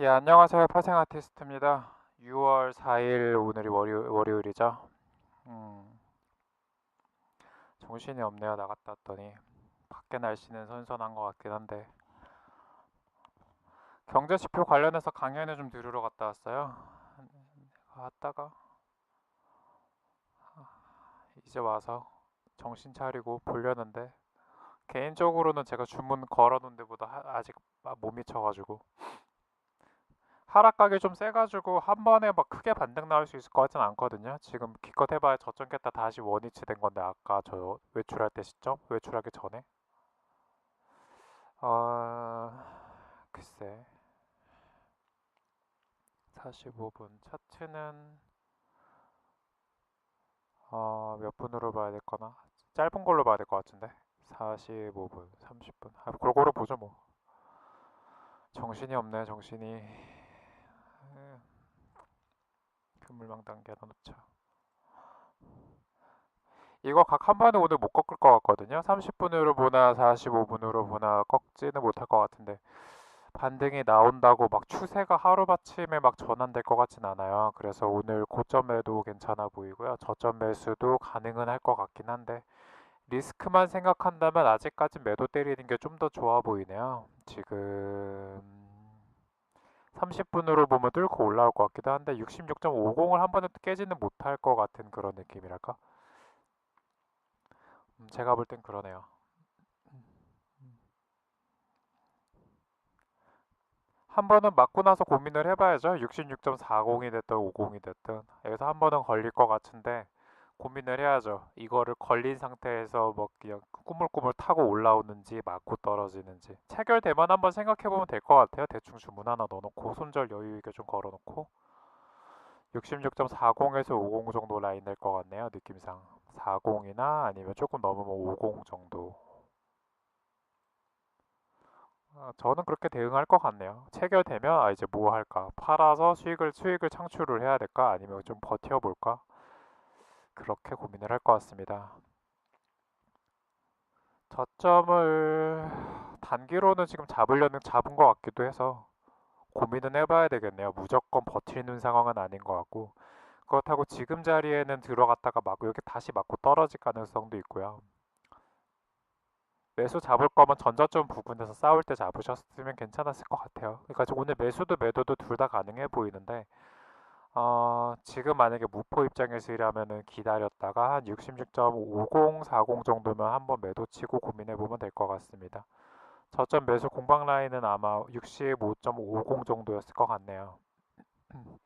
예, 안녕하세요. 파생 아티스트입니다. 6월 4일 오늘이 월요, 월요 일이죠. 음, 정신이 없네요. 나갔다 왔더니 밖에 날씨는 선선한 것 같긴 한데 경제지표 관련해서 강연을 좀 들으러 갔다 왔어요. 갔다가 이제 와서 정신 차리고 보려는데 개인적으로는 제가 주문 걸어놓은 데보다 하- 아직 못 미쳐가지고 하락각이 좀 세가지고 한 번에 막 크게 반등 나올 수 있을 것 같진 않거든요. 지금 기껏 해봐야 저점 깼다 다시 원위치 된 건데 아까 저 외출할 때 시점? 외출하기 전에? 어... 글쎄 45분 차트는 어... 몇 분으로 봐야 될 거나 짧은 걸로 봐야 될 것 같은데 45분 30분 아, 골고루 보죠 뭐 정신이 없네 정신이 그물망 단계 넣자. 이거 각 한 번에 오늘 못 꺾을 것 같거든요. 30분으로 보나 45분으로 보나 꺾지는 못할 것 같은데 반등이 나온다고 막 추세가 하루아침에 막 전환될 것 같진 않아요. 그래서 오늘 고점 매도 괜찮아 보이고요. 저점 매수도 가능은 할 것 같긴 한데 리스크만 생각한다면 아직까지 매도 때리는 게 좀 더 좋아 보이네요. 지금 30분으로 보면 뚫고 올라올 것 같기도 한데 66.50을 한 번에 깨지는 못할 것 같은 그런 느낌이랄까? 음, 제가 볼 땐 그러네요. 한 번은 맞고 나서 고민을 해봐야죠. 66.40이 됐든 50이 됐든 여기서 한 번은 걸릴 것 같은데 고민을 해야죠. 이거를 걸린 상태에서 뭐 그냥 꾸물꾸물 타고 올라오는지 맞고 떨어지는지 체결되면 한번 생각해보면 될 것 같아요. 대충 주문 하나 넣어놓고 손절 여유 있게 좀 걸어놓고 66.40에서 50 정도 라인 될 것 같네요. 느낌상 40이나 아니면 조금 넘으면 50 정도 아, 저는 그렇게 대응할 것 같네요. 체결되면 아 이제 뭐 할까? 팔아서 수익을 수익을 창출을 해야 될까? 아니면 좀 버텨볼까? 그렇게 고민을 할 것 같습니다. 저점을 단기로는 지금 잡으려는 잡은 것 같기도 해서 고민은 해봐야 되겠네요. 무조건 버티는 상황은 아닌 것 같고 그렇다고 지금 자리에는 들어갔다가 막 여기 다시 맞고 떨어질 가능성도 있고요. 매수 잡을 거면 전저점 부근에서 싸울 때 잡으셨으면 괜찮았을 것 같아요. 그러니까 오늘 매수도 매도도 둘 다 가능해 보이는데 어, 지금 만약에 무포 입장에서 일하면은 기다렸다가 한 66.50, 40 정도면 한번 매도 치고 고민해 보면 될 것 같습니다. 저점 매수 공방 라인은 아마 65.50 정도였을 것 같네요.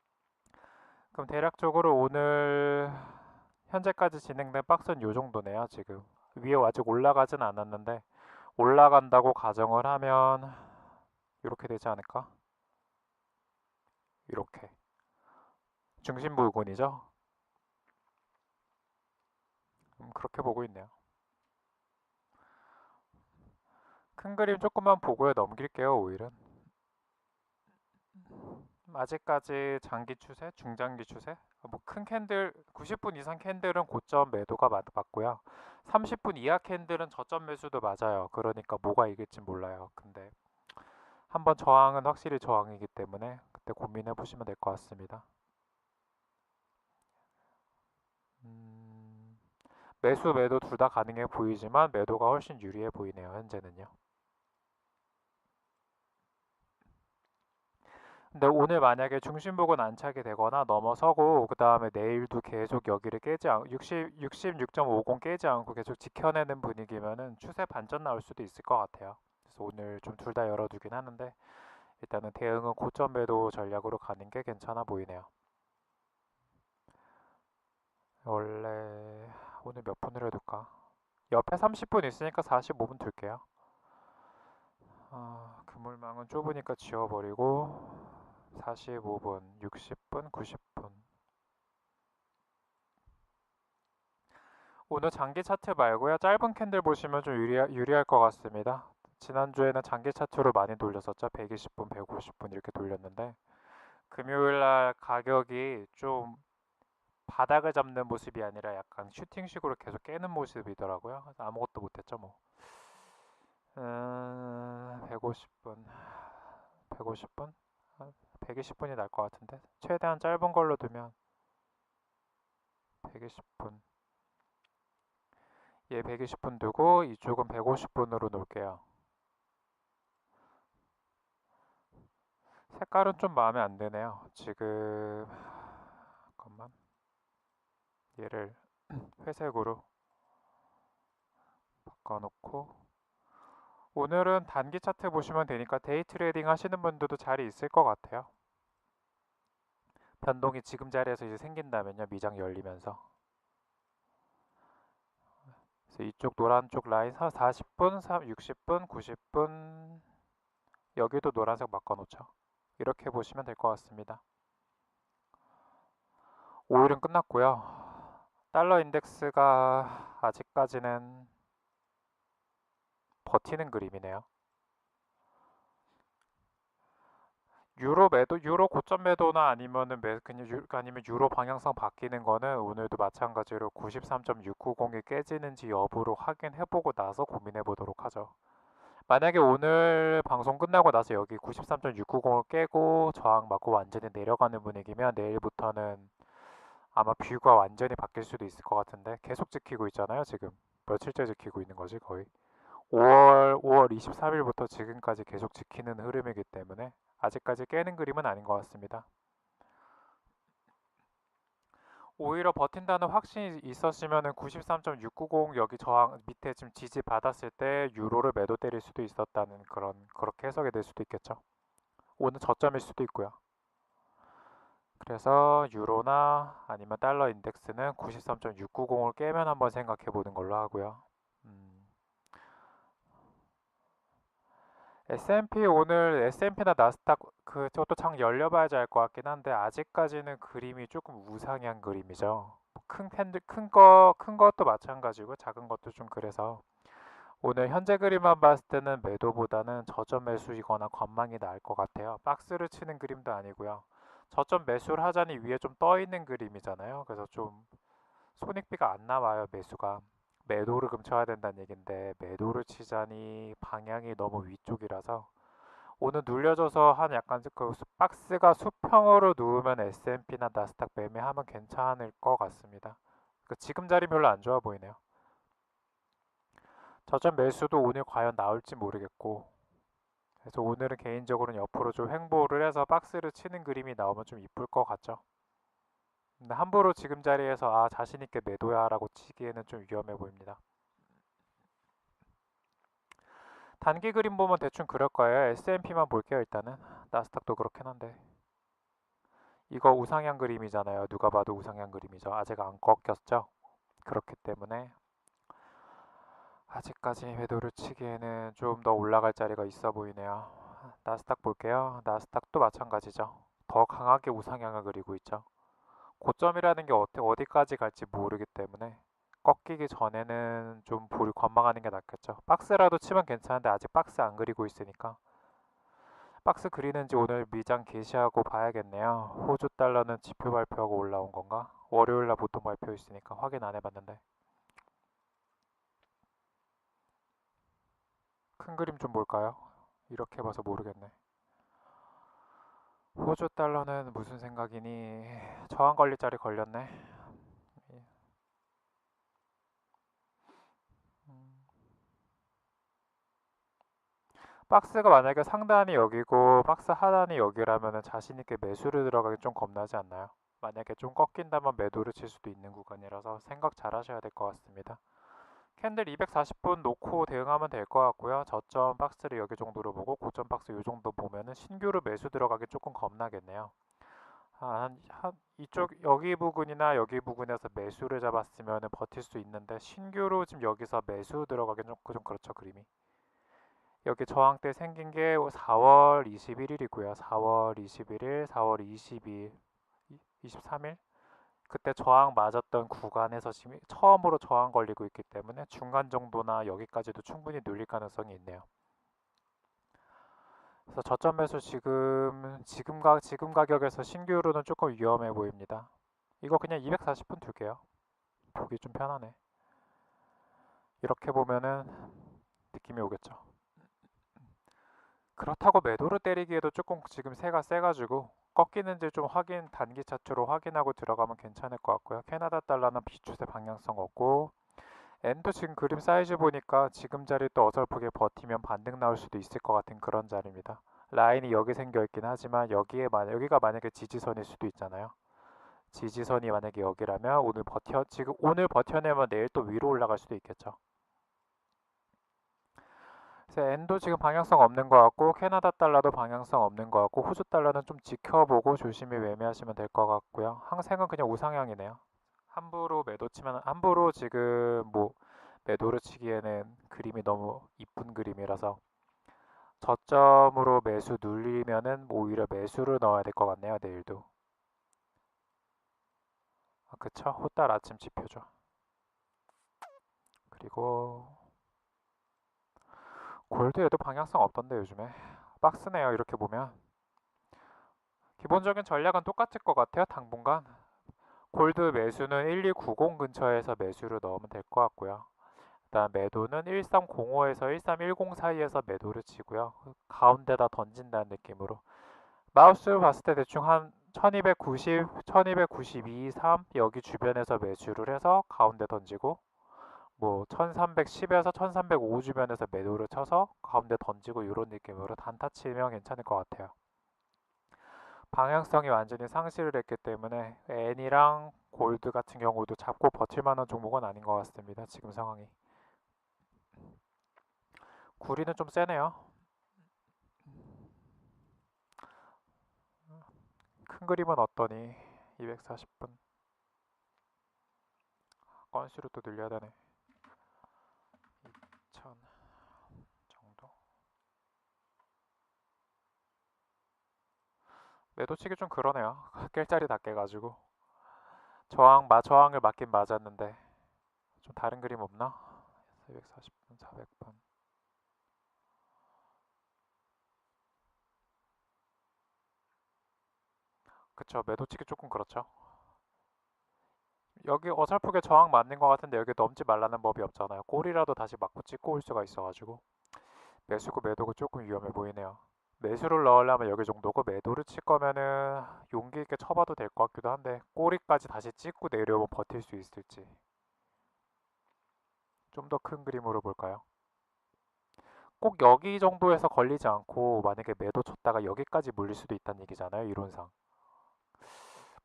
그럼 대략적으로 오늘 현재까지 진행된 박스는 요 정도네요, 지금. 위에 아직 올라가진 않았는데 올라간다고 가정을 하면 이렇게 되지 않을까? 이렇게. 중심 부근이죠. 음, 그렇게 보고 있네요. 큰 그림 조금만 보고요. 넘길게요. 오일은. 아직까지 장기 추세, 중장기 추세. 뭐 큰 캔들, 90분 이상 캔들은 고점 매도가 맞, 맞고요. 30분 이하 캔들은 저점 매수도 맞아요. 그러니까 뭐가 이길지 몰라요. 근데 한번 저항은 확실히 저항이기 때문에 그때 고민해 보시면 될 것 같습니다. 음, 매수 매도 둘 다 가능해 보이지만 매도가 훨씬 유리해 보이네요. 현재는요. 근데 오늘 만약에 중심부근 안착이 되거나 넘어서고 그 다음에 내일도 계속 여기를 깨지 않 60, 66.50 깨지 않고 계속 지켜내는 분위기면은 추세 반전 나올 수도 있을 것 같아요. 그래서 오늘 좀 둘 다 열어두긴 하는데 일단은 대응은 고점 매도 전략으로 가는 게 괜찮아 보이네요. 원래 오늘 몇 분을 해둘까? 옆에 30분 있으니까 45분 둘게요. 아, 그물망은 좁으니까 지워버리고 45분, 60분, 90분. 오늘 장기 차트 말고요. 짧은 캔들 보시면 좀 유리, 유리할 것 같습니다. 지난주에는 장기 차트로 많이 돌렸었죠. 120분, 150분 이렇게 돌렸는데 금요일날 가격이 좀 바닥을 잡는 모습이 아니라 약간 슈팅식으로 계속 깨는 모습이더라고요. 아무것도 못했죠 뭐. 음, 150분, 150분? 120분이 날 것 같은데 최대한 짧은 걸로 두면 120분 얘 120분 두고 이쪽은 150분으로 놓을게요 색깔은 좀 마음에 안 드네요 지금 잠깐만 얘를 회색으로 바꿔놓고 오늘은 단기 차트 보시면 되니까 데이 트레이딩 하시는 분들도 자리 있을 것 같아요. 변동이 지금 자리에서 이제 생긴다면요. 미장 열리면서. 이쪽 노란 쪽 라인 40분, 60분, 90분 여기도 노란색 바꿔놓죠. 이렇게 보시면 될 것 같습니다. 5일은 끝났고요. 달러 인덱스가 아직까지는 버티는 그림이네요. 유로 매도, 유로 고점 매도나 아니면은 매, 그냥 유, 아니면 유로 방향성 바뀌는 거는 오늘도 마찬가지로 93.690이 깨지는지 여부로 확인해보고 나서 고민해보도록 하죠. 만약에 오늘 방송 끝나고 나서 여기 93.690을 깨고 저항 맞고 완전히 내려가는 분위기면 내일부터는 아마 뷰가 완전히 바뀔 수도 있을 것 같은데 계속 지키고 있잖아요 지금 며칠째 지키고 있는 거지 거의 5월 5월 23일부터 지금까지 계속 지키는 흐름이기 때문에 아직까지 깨는 그림은 아닌 것 같습니다. 오히려 버틴다는 확신이 있었으면 93.690 여기 저항 밑에 지금 지지 받았을 때 유로를 매도 때릴 수도 있었다는 그런 그렇게 해석이 될 수도 있겠죠. 오늘 저점일 수도 있고요. 그래서 유로나 아니면 달러 인덱스는 93.690을 깨면 한번 생각해 보는 걸로 하고요. S&P 오늘 S&P나 나스닥 그것도 장 열려봐야지 알 것 같긴 한데 아직까지는 그림이 조금 우상향 그림이죠. 뭐큰 팬들 큰거 큰 것도 마찬가지고 작은 것도 좀 그래서 오늘 현재 그림만 봤을 때는 매도보다는 저점 매수이거나 관망이 나을 것 같아요. 박스를 치는 그림도 아니고요. 저점 매수를 하자니 위에 좀 떠 있는 그림이잖아요. 그래서 좀 손익비가 안 나와요 매수가. 매도를 금쳐야 된다는 얘긴데 매도를 치자니 방향이 너무 위쪽이라서 오늘 눌려줘서 한 약간 그 박스가 수평으로 누우면 S&P나 나스닥 매매하면 괜찮을 것 같습니다. 그 지금 자리 별로 안 좋아 보이네요. 저점 매수도 오늘 과연 나올지 모르겠고 그래서 오늘은 개인적으로는 옆으로 좀 횡보를 해서 박스를 치는 그림이 나오면 좀 이쁠 것 같죠. 근데 함부로 지금 자리에서 아 자신 있게 매도야 라고 치기에는 좀 위험해 보입니다. 단기 그림 보면 대충 그럴 거예요. S&P만 볼게요 일단은. 나스닥도 그렇긴 한데. 이거 우상향 그림이잖아요. 누가 봐도 우상향 그림이죠. 아직 안 꺾였죠. 그렇기 때문에 아직까지 매도를 치기에는 좀 더 올라갈 자리가 있어 보이네요. 나스닥 볼게요. 나스닥도 마찬가지죠. 더 강하게 우상향을 그리고 있죠. 고점이라는 게 어떻게 어디까지 갈지 모르기 때문에 꺾이기 전에는 좀 볼을 관망하는 게 낫겠죠. 박스라도 치면 괜찮은데 아직 박스 안 그리고 있으니까 박스 그리는지 오늘 미장 게시하고 봐야겠네요. 호주 달러는 지표 발표하고 올라온 건가? 월요일 날 보통 발표 있으니까 확인 안 해봤는데 큰 그림 좀 볼까요? 이렇게 봐서 모르겠네. 호주 달러는 무슨 생각이니? 저항 자리 걸렸네. 음. 박스가 만약에 상단이 여기고 박스 하단이 여기라면 자신 있게 매수를 들어가기 좀 겁나지 않나요? 만약에 좀 꺾인다면 매도를 칠 수도 있는 구간이라서 생각 잘 하셔야 될 것 같습니다. 캔들 240분 놓고 대응하면 될 것 같고요. 저점 박스를 여기 정도로 보고 고점 박스 이 정도 보면은 신규로 매수 들어가기 조금 겁나겠네요. 한, 한 이쪽 여기 부근이나 여기 부근에서 매수를 잡았으면 버틸 수 있는데 신규로 지금 여기서 매수 들어가기 좀, 좀 그렇죠 그림이. 여기 저항대 생긴 게 4월 21일이고요. 4월 21일, 4월 22일, 23일 그때 저항 맞았던 구간에서 지금 처음으로 저항 걸리고 있기 때문에 중간 정도나 여기까지도 충분히 눌릴 가능성이 있네요. 그래서 저점에서 지금 지금 가 지금 가격에서 신규로는 조금 위험해 보입니다. 이거 그냥 240분 둘게요. 보기 좀 편하네. 이렇게 보면은 느낌이 오겠죠. 그렇다고 매도를 때리기에도 조금 지금 새가 세가지고 꺾이는지 좀 확인 단기 차트로 확인하고 들어가면 괜찮을 것 같고요. 캐나다 달러는 비추세 방향성 없고 엔도 지금 그림 사이즈 보니까 지금 자리 또 어설프게 버티면 반등 나올 수도 있을 것 같은 그런 자리입니다. 라인이 여기 생겨 있긴 하지만 여기에 만 여기가 만약에 지지선일 수도 있잖아요. 지지선이 만약에 여기라면 오늘 버텨 지금 오늘 버텨내면 내일 또 위로 올라갈 수도 있겠죠. 엔도 지금 방향성 없는 것 같고 캐나다 달러도 방향성 없는 것 같고 호주 달러는 좀 지켜보고 조심히 매매하시면 될 것 같고요. 항생은 그냥 우상향이네요. 함부로 매도 치면 함부로 지금 뭐 매도를 치기에는 그림이 너무 이쁜 그림이라서 저점으로 매수 눌리면은 오히려 매수를 넣어야 될 것 같네요. 내일도. 아, 그쵸? 호달 아침 지표죠. 그리고 골드에도 방향성 없던데 요즘에. 빡스네요 이렇게 보면. 기본적인 전략은 똑같을 것 같아요 당분간. 골드 매수는 1290 근처에서 매수를 넣으면 될 것 같고요. 일단 매도는 1305에서 1310 사이에서 매도를 치고요. 가운데다 던진다는 느낌으로. 마우스 봤을 때 대충 한 1290, 1292, 3 여기 주변에서 매수를 해서 가운데 던지고 뭐 1310에서 1305 주변에서 매도를 쳐서 가운데 던지고 이런 느낌으로 단타 치면 괜찮을 것 같아요. 방향성이 완전히 상실을 했기 때문에 N이랑 골드 같은 경우도 잡고 버틸 만한 종목은 아닌 것 같습니다. 지금 상황이. 구리는 좀 세네요. 큰 그림은 어떠니? 240분. 건수를 또 늘려야 되네. 2천 정도. 매도치기 좀 그러네요. 깰 자리 다 깨가지고 저항 마 저항을 맞긴 맞았는데 좀 다른 그림 없나? 240분, 400분. 그쵸 매도치기 조금 그렇죠. 여기 어설프게 저항 맞는 것 같은데 여기 넘지 말라는 법이 없잖아요. 골이라도 다시 맞고 찍고 올 수가 있어가지고 매수고 매도고 조금 위험해 보이네요. 매수를 넣으려면 여기 정도고 매도를 칠 거면은 용기 있게 쳐봐도 될 것 같기도 한데 꼬리까지 다시 찍고 내려오면 버틸 수 있을지 좀 더 큰 그림으로 볼까요? 꼭 여기 정도에서 걸리지 않고 만약에 매도 쳤다가 여기까지 물릴 수도 있다는 얘기잖아요 이론상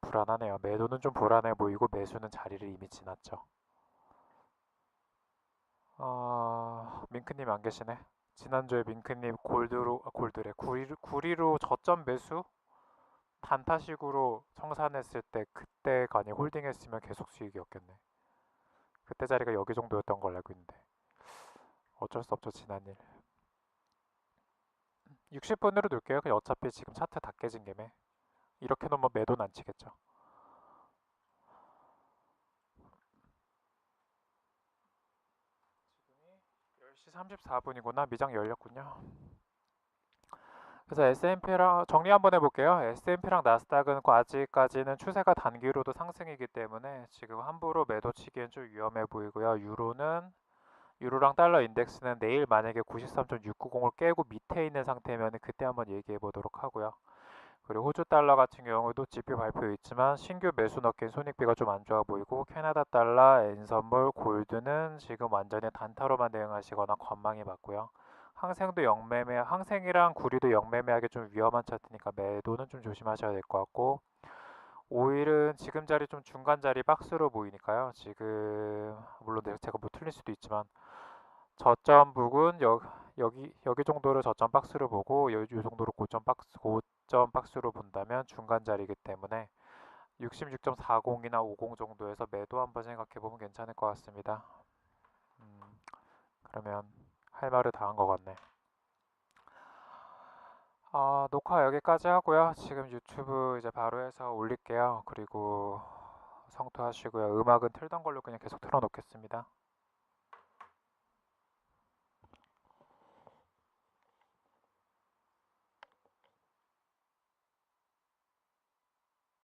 불안하네요. 매도는 좀 불안해 보이고 매수는 자리를 이미 지났죠. 어, 민크님 안 계시네. 지난주에 민크님 골드로 아, 골드래 구리로, 구리로 저점 매수 단타식으로 청산했을 때 그때 간이 홀딩했으면 계속 수익이었겠네. 그때 자리가 여기 정도였던 걸 알고 있는데 어쩔 수 없죠 지난 일. 60분으로 놓을게요. 어차피 지금 차트 다 깨진 김에 이렇게 놓으면 매도는 안 치겠죠. 지금이 10시 34분이구나. 미장 열렸군요. 그래서 S&P랑 정리 한번 해볼게요. S&P랑 나스닥은 아직까지는 추세가 단기로도 상승이기 때문에 지금 함부로 매도 치기엔 좀 위험해 보이고요. 유로는 유로랑 달러 인덱스는 내일 만약에 93.690을 깨고 밑에 있는 상태면 그때 한번 얘기해 보도록 하고요. 그리고 호주 달러 같은 경우도 지표 발표 있지만 신규 매수 넣긴 손익비가 좀 안 좋아 보이고 캐나다 달러, 엔선물, 골드는 지금 완전히 단타로만 대응하시거나 관망이 맞고요. 항생도 영매매, 항생이랑 구리도 영매매하기 좀 위험한 차트니까 매도는 좀 조심하셔야 될 것 같고 오일은 지금 자리 좀 중간 자리 박스로 보이니까요. 지금 물론 제가 뭐 틀릴 수도 있지만 저점 부근 여, 여기 여기 정도를 저점 박스로 보고 이 정도로 고점 박스 고점 박스로 본다면 중간 자리이기 때문에 66.40이나 50 정도에서 매도 한번 생각해 보면 괜찮을 것 같습니다. 음, 그러면 할 말을 다 한 것 같네. 아, 녹화 여기까지 하고요. 지금 유튜브 이제 바로 해서 올릴게요. 그리고 성토하시고요. 음악은 틀던 걸로 그냥 계속 틀어놓겠습니다.